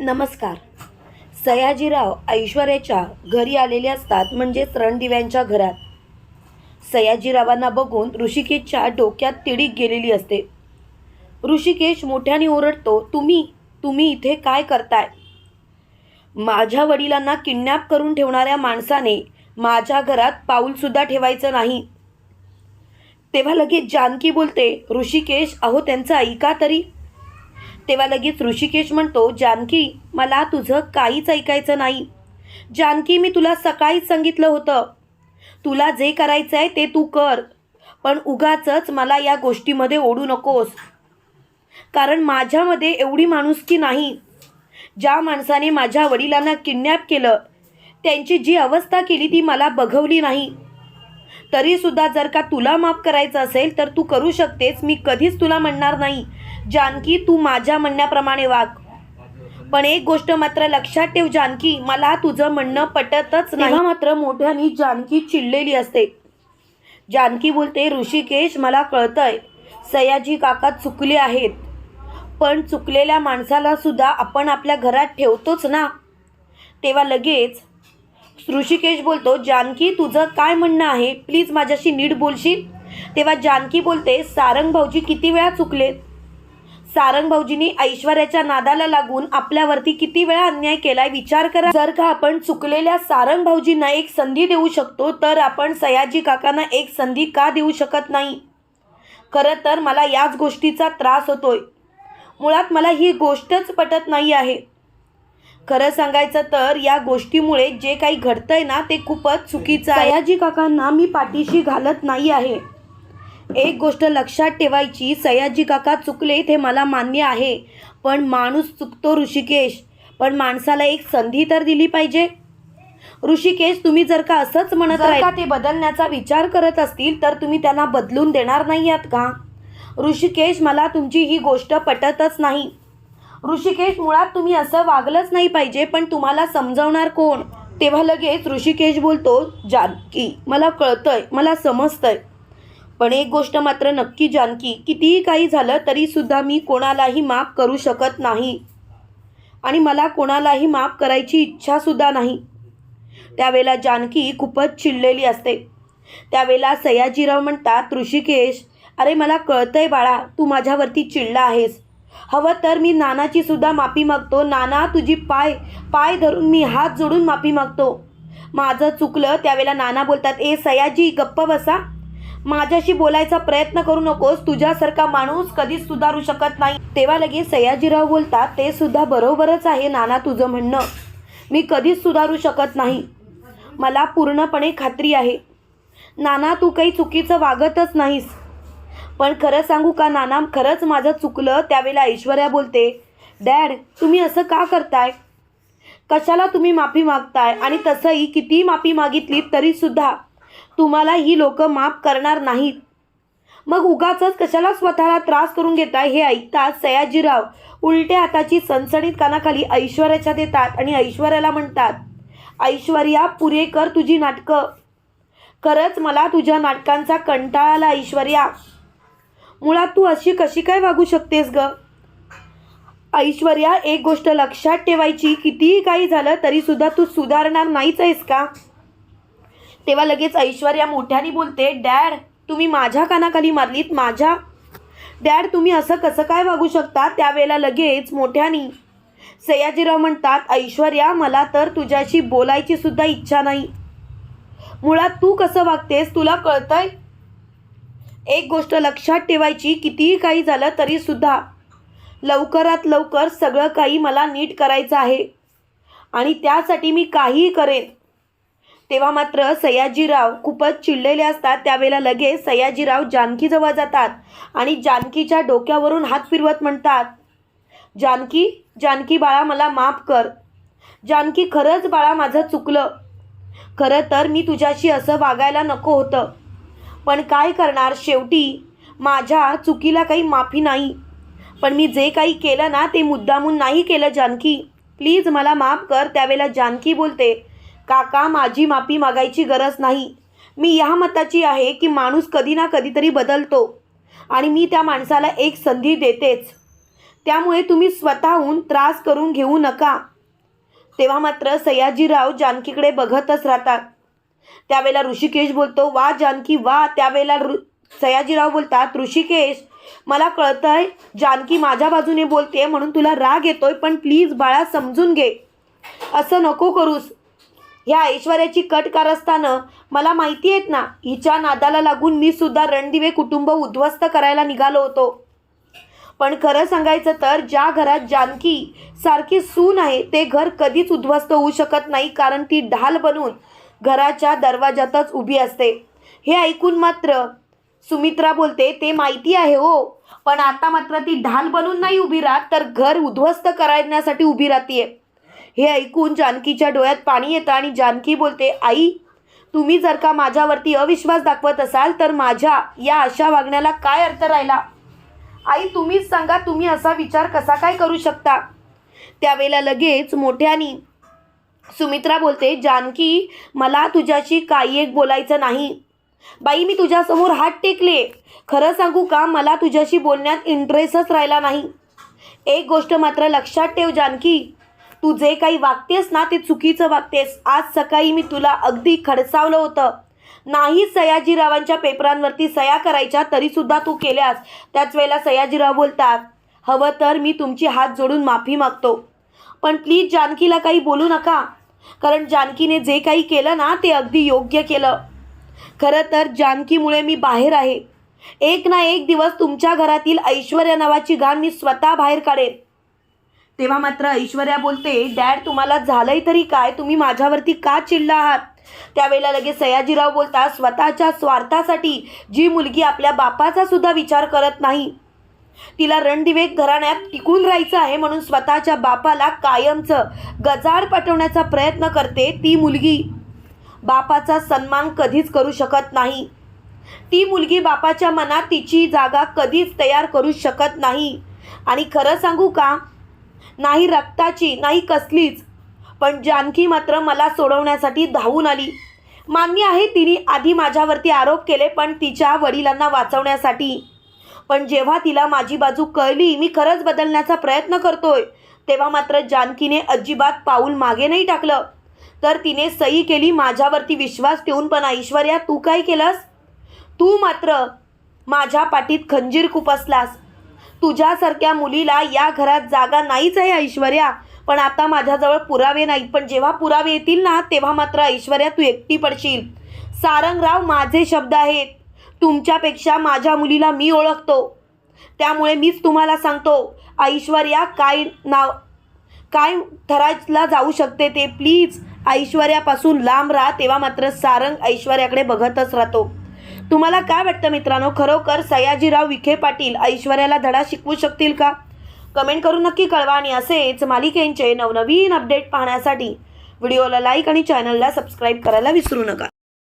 नमस्कार. सयाजीराव ऐश्वर्याच्या घरी आलेले असतात म्हणजेच रणदिव्यांच्या घरात. सयाजीरावांना बघून ऋषिकेशच्या डोक्यात तिडीक गेलेली असते. ऋषिकेश मोठ्याने ओरडतो तुम्ही तुम्ही इथे काय करताय? माझ्या वडिलांना किडनॅप करून ठेवणाऱ्या माणसाने माझ्या घरात पाऊलसुद्धा ठेवायचं नाही. तेव्हा लगेच जानकी बोलते ऋषिकेश अहो त्यांचं ऐका तरी. तेव्हा लगेच ऋषिकेश म्हणतो जानकी मला तुझं काहीच ऐकायचं नाही. जानकी मी तुला सकाळीच सांगितलं होतं. तुला जे करायचं आहे ते तू कर. पण उगाचच मला या गोष्टीमध्ये ओढू नकोस. कारण माझ्यामध्ये एवढी माणुसकी नाही. ज्या माणसाने माझ्या वडिलांना किडनॅप केलं त्यांची जी अवस्था केली ती मला बघवली नाही. तरीसुद्धा जर का तुला माफ करायचं असेल तर तू करू शकतेस. मी कधीच तुला म्हणणार नाही. जानकी तू माझ्या म्हणण्याप्रमाणे वाग. पण एक गोष्ट मात्र लक्षात ठेव जानकी मला तुझं म्हणणं पटतच नाही. मात्र मोठ्यानी जानकी चिडलेली असते. जानकी बोलते ऋषिकेश मला कळतंय सयाजी काका चुकले आहेत. पण चुकलेल्या माणसाला सुद्धा आपण आपल्या घरात ठेवतोच ना. तेव्हा लगेच ऋषिकेश बोलतो जानकी तुझं काय म्हणणं आहे? प्लीज माझ्याशी नीट बोलशील? तेव्हा जानकी बोलते सारंग भाऊजी किती वेळा चुकलेत? सारंग भाऊजींनी ऐश्वर्याच्या नादाला लागून आपल्यावरती किती वेळा अन्याय केलाय विचार करा. जर का आपण चुकलेल्या सारंग भाऊजींना एक संधी देऊ शकतो तर आपण सयाजी काकांना एक संधी का देऊ शकत नाही? खरं तर मला याच गोष्टीचा त्रास होतोय. मुळात मला ही गोष्टच पटत नाही आहे. खरं सांगायचं तर या गोष्टीमुळे जे काही घडतंय ना ते खूपच चुकीचं आहे. सयाजी काकांना मी पाठीशी घालत नाही आहे. एक गोष्ट लक्षात ठेवायची सयाजी काका चुकले ते मला मान्य आहे. पण माणूस चुकतो ऋषिकेश. पण माणसाला एक संधी तर दिली पाहिजे. ऋषिकेश तुम्ही जर का असंच म्हणत का ते बदलण्याचा विचार करत असतील तर तुम्ही त्यांना बदलून देणार नाही आहात का? ऋषिकेश मला तुमची ही गोष्ट पटतच नाही. ऋषिकेश मुळात तुम्ही असं वागलंच नाही पाहिजे पण तुम्हाला समजवणार कोण? तेव्हा लगेच ऋषिकेश बोलतो जानकी मला कळतंय मला समजतंय. पण एक गोष्ट मात्र नक्की जानकी कितीही काही झालं तरीसुद्धा मी कोणालाही माफ करू शकत नाही. आणि मला कोणालाही माफ करायची इच्छासुद्धा नाही. त्यावेळेला जानकी खूपच चिडलेली असते. त्यावेळेला सयाजीराव म्हणतात ऋषिकेश अरे मला कळतंय बाळा तू माझ्यावरती चिडला आहेस. हवं तर मी नानाची सुद्धा माफी मागतो. नाना तुझी पाय पाय धरून मी हात जोडून माफी मागतो. माझं चुकलं त्यावेळेला नाना बोलतात ए सयाजी गप्प बसा. माझ्याशी बोलायचा प्रयत्न करू नकोस. तुझ्यासारखा माणूस कधीच सुधारू शकत नाही. तेव्हा लगेच सयाजीराव बोलतात ते सुद्धा बरोबरच आहे नाना तुझं म्हणणं. मी कधीच सुधारू शकत नाही. मला पूर्णपणे खात्री आहे. नाना तू काही चुकीचं वागतच नाहीस. पण खरं सांगू का नाना खरंच माझं चुकलं त्यावेळेला ऐश्वर्या बोलते डॅड तुम्ही असं का करताय? कशाला तुम्ही माफी मागताय? आणि तसंही कितीही माफी मागितली तरीसुद्धा तुम्हाला ही लोक माफ करणार नाहीत. मग उगाचच कशाला स्वतःला त्रास करून घेताय हे ऐकता सयाजीराव उलट्या हाताची सणसणीत कानाखाली ऐश्वर्याच्या देतात आणि ऐश्वर्याला म्हणतात ऐश्वर्या पुरे कर तुझी नाटकं. खरंच मला तुझ्या नाटकांचा कंटाळा आला ऐश्वर्या. मुळात तू अशी कशी काय वागू शकतेस ग? ऐश्वर्या एक गोष्ट लक्षात ठेवायची कितीही काही झालं तरीसुद्धा तू सुधारणार नाहीच आहेस का? तेव्हा लगेच ऐश्वर्या मोठ्याने बोलते डॅड तुम्ही माझ्या कानाखाली मारलीत माझ्या? डॅड तुम्ही असं कसं काय वागू शकता? त्यावेळेला लगेच मोठ्यानी सयाजीराव म्हणतात ऐश्वर्या मला तर तुझ्याशी बोलायची सुद्धा इच्छा नाही. मुळात तू कसं वागतेस तुला कळतंय? एक गोष्ट लक्षात ठेवायची कितीही काही झालं तरीसुद्धा लवकरात लवकर सगळं काही मला नीट करायचं आहे. आणि त्यासाठी मी काहीही करेन. तेव्हा मात्र सयाजीराव खूपच चिडलेले असतात. त्यावेळेला लगेच सयाजीराव जानकीजवळ जातात आणि जानकीच्या डोक्यावरून हात फिरवत म्हणतात जानकी जानकी बाळा मला माफ कर. जानकी खरंच बाळा माझं चुकलं. खरं तर मी तुझ्याशी असं वागायला नको होतं. पण काय करणार? शेवटी माझ्या चुकीला काही माफी नाही. पण मी जे काही केलं ना ते मुद्दामून नाही केलं जानकी. प्लीज मला माफ कर. त्यावेळेला जानकी बोलते काका माझी माफी मागायची गरज नाही. मी या मताची आहे की माणूस कधी ना कधीतरी बदलतो आणि मी त्या माणसाला एक संधी देतेच. त्यामुळे तुम्ही स्वतःहून त्रास करून घेऊ नका. तेव्हा मात्र सयाजीराव जानकीकडे बघतच राहतात. त्यावेळेला ऋषिकेश बोलतो वा जानकी वा. त्यावेळेला रु सयाजीराव बोलतात ऋषिकेश मला कळतंय जानकी माझ्या बाजूने बोलते म्हणून तुला राग येतोय पण प्लीज बाळा समजून घे. असं नको करूस. ह्या ऐश्वर्याची कट कारस्थानं मला माहिती आहेत ना हिच्या नादाला लागून मी सुद्धा रणदिवे कुटुंब उद्ध्वस्त करायला निघालो होतो. पण खरं सांगायचं तर ज्या घरात जानकी सारखी सून आहे ते घर कधीच उद्ध्वस्त होऊ शकत नाही कारण ती ढाल बनून घराच्या दरवाजातच उभी असते. हे ऐकून मात्र सुमित्रा बोलते ते माहिती आहे हो पण आता मात्र ती ढाल बनून नाही उभी राहत तर घर उद्ध्वस्त करण्यासाठी उभी राहतीये. हे ऐकून जानकीच्या डोळ्यात पाणी येतं आणि जानकी बोलते आई तुम्ही जर का माझ्यावरती अविश्वास दाखवत असाल तर माझ्या या अशा वागण्याला काय अर्थ राहिला? आई तुम्हीच सांगा तुम्ही असा विचार कसा काय करू शकता? त्यावेळेला लगेच मोठ्यानी सुमित्रा बोलते जानकी मला तुझ्याशी काही एक बोलायचं नाही. बाई मी तुझ्यासमोर हात टेकले. खरं सांगू का मला तुझ्याशी बोलण्यात इंटरेस्टच राहिला नाही. एक गोष्ट मात्र लक्षात ठेव जानकी. तू जे काही वागतेस ना ते चुकीचं वागतेस. आज सकाळी मी तुला अगदी खडसावलं होतं. नाही सयाजीरावांच्या पेपरांवरती सया करायच्या तरीसुद्धा तू केल्यास. त्याच वेळेला सयाजीराव बोलतात हवं तर मी तुमची हात जोडून माफी मागतो. पण प्लीज जानकीला काही बोलू नका. कारण जानकीने जे काही केलं ना ते अगदी योग्य केलं. खरं तर जानकीमुळे मी बाहेर आहे. एक ना एक दिवस तुमच्या घरातील ऐश्वर्या नावाची घाण मी स्वतः बाहेर काढेन. तेव्हा मात्र ऐश्वर्या बोलते डॅड तुम्हाला झालंय तरी काय? तुम्ही माझ्यावरती का चिडला आहात? त्यावेळेला लगेच सयाजीराव बोलतात स्वतःच्या स्वार्थासाठी जी मुलगी आपल्या बापाचा सुद्धा विचार करत नाही. तिला रणदिवेक घराण्यात टिकून राहायचं आहे म्हणून स्वतःच्या बापाला कायमचं गजाड पटवण्याचा प्रयत्न करते ती मुलगी. बापाचा सन्मान कधीच करू शकत नाही. ती मुलगी बापाच्या मनात तिची जागा कधीच तयार करू शकत नाही. आणि खरं सांगू का? नाही रक्ताची नाही कसलीच. पण जानकी मात्र मला सोडवण्यासाठी धावून आली. मान्य आहे तिने आधी माझ्यावरती आरोप केले पण तिच्या वडिलांना वाचवण्यासाठी. पण जेव्हा तिला माझी बाजू कळली मी खरंच बदलण्याचा प्रयत्न करतोय तेव्हा मात्र जानकीने अजिबात पाऊल मागे नाही टाकलं. तर तिने सही केली माझ्यावरती विश्वास ठेवून पण ऐश्वर्या तू काय केलंस? तू मात्र माझ्या पाठीत खंजीर खुपसलास तुझ्यासारख्या मुलीला या घरात जागा नाहीच आहे ऐश्वर्या. पण आता माझ्याजवळ पुरावे नाहीत. पण जेव्हा पुरावे येतील ना तेव्हा मात्र ऐश्वर्या तू एकटी पडशील. सारंगराव माझे शब्द आहेत. तुमच्यापेक्षा माझ्या मुलीला मी ओळखतो. त्यामुळे मीच तुम्हाला सांगतो ऐश्वर्या काय नाव काय ठरायला जाऊ शकते ते? प्लीज ऐश्वर्यापासून लांब राहा तेव्हा मात्र सारंग ऐश्वर्याकडे बघतच राहतो. तुम्हाला काय वाटतं मित्रांनो? खरोखर सयाजीराव विखे पाटील ऐश्वर्याला धडा शिकवू शकतील का? कमेंट करून नक्की कळवा आणि असेच मालिकेंचे नवनवीन अपडेट पाहण्यासाठी व्हिडिओला लाईक आणि चॅनलला सबस्क्राईब करायला विसरू नका.